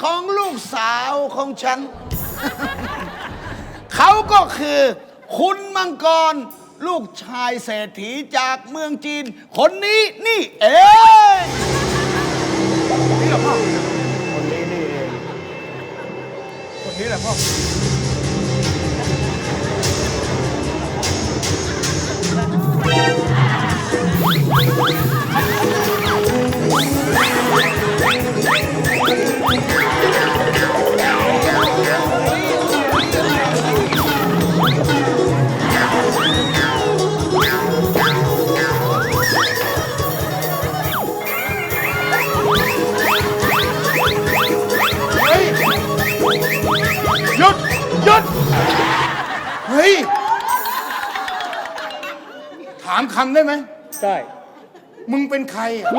ของลูกสาวของฉัน เขาก็คือ คุณมังกร ลูกชายเศรษฐีจากเมืองจีน คนนี้นี่เองนี่เหรอพ่อคนนี้นี่เองคนนี้แหละพ่อ ยุดหยุด เฮ้ย ถามคำได้ไหม ได้ มึงเป็นใครอะ